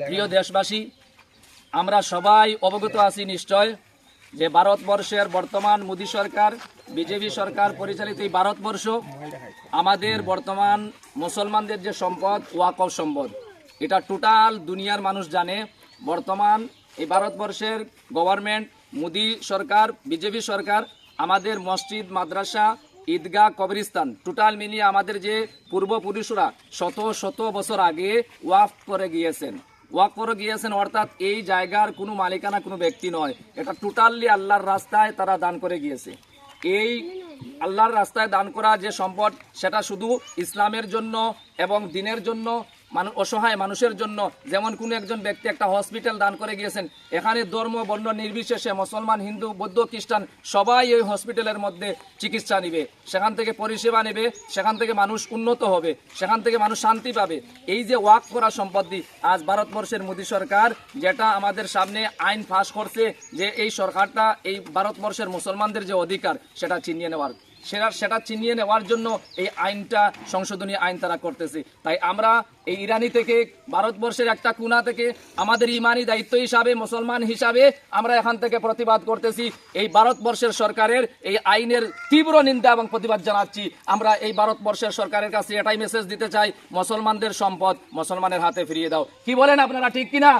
প্রিয় দেশবাসী আমরা সবাই অবগত আছি নিশ্চয় যে ভারতবর্ষের বর্তমান মোদী সরকার বিজেপি সরকার পরিচালিত এই ভারতবর্ষ আমাদের বর্তমান মুসলমানদের যে সম্পদ ওয়াকফ সম্পদ এটা টোটাল দুনিয়ার মানুষ জানে। বর্তমান এই ভারতবর্ষের গভর্নমেন্ট মোদী সরকার বিজেপি সরকার আমাদের মসজিদ মাদ্রাসা ঈদগাহ কবরিস্তান টোটাল মিলিয়ে আমাদের যে পূর্বপুরুষরা শত শত বছর আগে ওয়াফ করে গিয়েছেন। ওয়াক করে গিয়েছেন অর্থাৎ এই জায়গার কোনো মালিকানা কোনো ব্যক্তি নয়। এটা টোটালি আল্লাহর রাস্তায় তারা দান করে গিয়েছে। এই আল্লাহর রাস্তায় দান করা যে সম্পদ, সেটা শুধু ইসলামের জন্য এবং দিনের জন্য মানুষ অসহায় মানুষের জন্য যেমন কোনো একজন ব্যক্তি একটা হসপিটাল দান করে গিয়েছেন, এখানে ধর্ম, বর্ণ নির্বিশেষে মুসলমান, হিন্দু, বৌদ্ধ, খ্রিস্টান সবাই এই হসপিটালের মধ্যে চিকিৎসা নেবে। সেখান থেকে পরিষেবা নেবে, সেখান থেকে মানুষ উন্নত হবে, সেখান থেকে মানুষ শান্তি পাবে। এই যে ওয়াক করা সম্পত্তি, আজ ভারতবর্ষের মোদী সরকার যেটা আমাদের সামনে আইন ফাঁস করছে যে এই সরকারটা এই ভারতবর্ষের মুসলমানদের যে অধিকার, সেটা ছিনিয়ে নেওয়ার। সেটা সেটা ছিনিয়ে নেওয়ার জন্য এই আইনটা সংশোধনী আইন তারা করতেছে। তাই আমরা এই ইরানি থেকে ভারতবর্ষের একটা কোনা থেকে আমাদের ইমানি দায়িত্ব হিসাবে মুসলমান হিসাবে আমরা এখান থেকে প্রতিবাদ করতেছি। এই ভারতবর্ষের সরকারের এই আইনের তীব্র নিন্দা এবং প্রতিবাদ জানাচ্ছি। আমরা এই ভারতবর্ষের সরকারের কাছে এটাই মেসেজ দিতে চাই মুসলমানদের সম্পদ মুসলমানের হাতে ফিরিয়ে দাও। কি বলেন আপনারা ঠিক কিনা?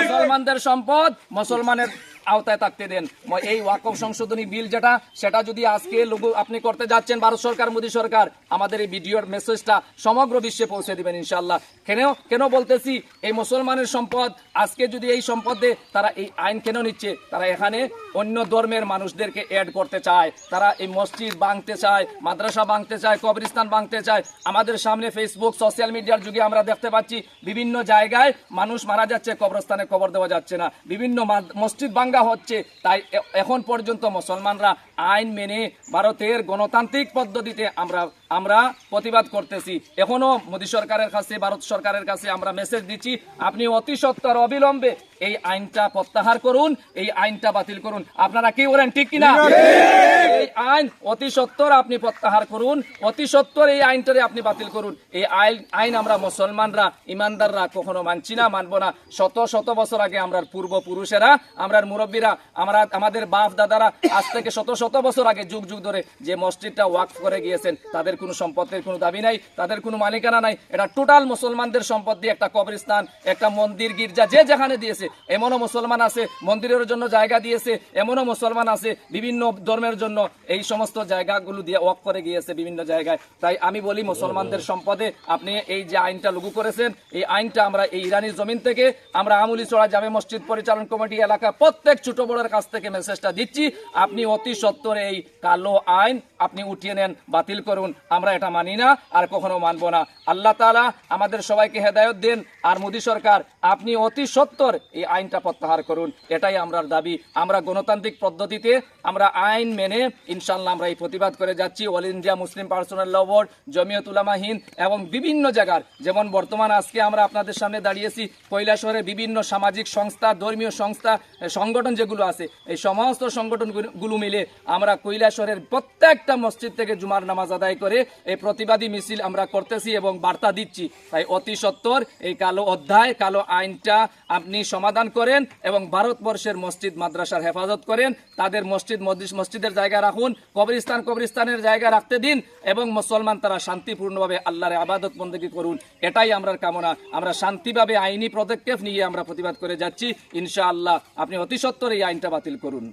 মুসলমানদের সম্পদ মুসলমানের আওতায় থাকতে দেন। এই ওয়াকফ সংশোধনী বিল যেটা, সেটা যদি আজকে লঘু আপনি করতে যাচ্ছেন, ভারত সরকার, মোদী সরকার, আমাদের এই ভিডিওর মেসেজটা সমগ্র বিশ্বে পৌঁছে দিবেন ইনশাল্লাহ কেন কেন বলতেছি, এই মুসলমানের সম্পদ, আজকে যদি এই সম্পদে তারা এই আইন কেন নিচ্ছে? তারা এখানে অন্য ধর্মের মানুষদেরকে অ্যাড করতে চায়। তারা এই মসজিদ ভাঙতে চায়, মাদ্রাসা ভাঙতে চায় কবরিস্তান ভাঙতে চায়। আমাদের সামনে ফেসবুক সোশ্যাল মিডিয়ার যুগে আমরা দেখতে পাচ্ছি, বিভিন্ন জায়গায় মানুষ মারা যাচ্ছে, কবরস্থানে কবর দেওয়া যাচ্ছে না। বিভিন্ন মসজিদ মসজিদ ভাঙ্গা হচ্ছে, তাই এখন পর্যন্ত মুসলমানরা আইন মেনে ভারতের গণতান্ত্রিক পদ্ধতিতে আমরা আমরা প্রতিবাদ করতেছি। এখনও মোদী সরকারের কাছে, ভারত সরকারের কাছে আমরা মেসেজ দিচ্ছি, আপনি অতি সত্তর অবিলম্বে এই আইনটা প্রত্যাহার করুন, এই আইনটা বাতিল করুন। আপনারা কি বলেন, ঠিক কিনা? এই আইন অতি সত্তর আপনি প্রত্যাহার করুন। অতি সত্তর এই আইনটারে আপনি বাতিল করুন। এই আইন আইন আমরা মুসলমানরা, ইমানদাররা কখনো মানছি না, মানবো না। শত শত বছর আগে আমরা পূর্বপুরুষেরা, আমরা মুরব্বীরা, আমরা আমাদের বাপ দাদারা আজ থেকে শত শত বছর আগে যুগ যুগ ধরে যে মসজিদটা ওয়াকফ করে গিয়েছেন, তাদের কোনো সম্পত্তির কোনো দাবি নাই, তাদের কোনো মালিকানা নাই। এটা টোটাল মুসলমানদের সম্পদ দিয়ে একটা কবরস্থান, একটা মন্দির, গির্জা, যে যেখানে দিয়েছে, এমনও মুসলমান আছে, মন্দিরের জন্য জায়গা দিয়েছে, এমনও মুসলমান আছে বিভিন্ন ধর্মের জন্য। এই সমস্ত জায়গাগুলো দিয়ে ওয়াক করে গিয়েছে বিভিন্ন জায়গায়। তাই আমি বলি মুসলমানদের সম্পদে আপনি এই যে আইনটা লাগু করেছেন এই আইনটা আমরা এই ইরানি জমিন থেকে আমরা আমুলি চড়া জামে মসজিদ পরিচালন কমিটি এলাকা প্রত্যেক ছোট বড়ের কাছ থেকে মেসেজটা দিচ্ছি। আপনি অতি সত্তর এই কালো আইন আপনি উঠিয়ে নেন বাতিল করুন। আমরা এটা মানি না আর কখনো মানবো না। আল্লাহ তালা আমাদের সবাইকে হেদায়ত দেন আর মোদী সরকার আপনি অতি সত্তর এই আইনটা প্রত্যাহার করুন। এটাই আমরার দাবি। আমরা গণতান্ত্রিক পদ্ধতিতে আমরা আইন মেনে ইনশাল্লাহ আমরা এই প্রতিবাদ করে যাচ্ছি। All India Muslim personal law board, Jamiat Ulama Hind এবং বিভিন্ন জায়গার। যেমন বর্তমান আজকে আমরা আপনাদের সামনে দাঁড়িয়েছি কৈলাসহরের বিভিন্ন সামাজিক সংস্থা, ধর্মীয় সংস্থা সংগঠন যেগুলো আছে, এই সমস্ত সংগঠনগুলো মিলে আমরা কৈলাসহরের প্রত্যেকটা মসজিদ থেকে জুমার নামাজ আদায় করে এই প্রতিবাদী মিছিল আমরা করতেছি এবং বার্তা দিচ্ছি। তাই অতি সত্বর এই কালো অধ্যায়, কালো আইনটা আপনি সমাধান করেন এবং ভারতবর্ষের মসজিদ মাদ্রাসার হেফাজত করেন। তাদের মসজিদ- মসজিদের জায়গা রাখুন কবরিস্তান কবরিস্তানের জায়গা রাখতে দিন এবং মুসলমান তারা শান্তিপূর্ণভাবে আল্লাহর আবাদত বন্দী করুন। এটাই আমরা কামনা। আমরা শান্তিভাবে আইনি পদক্ষেপ নিয়ে আমরা প্রতিবাদ করে যাচ্ছি। ইনশাআল্লাহ আপনি অতি সত্বর এই আইনটা বাতিল করুন।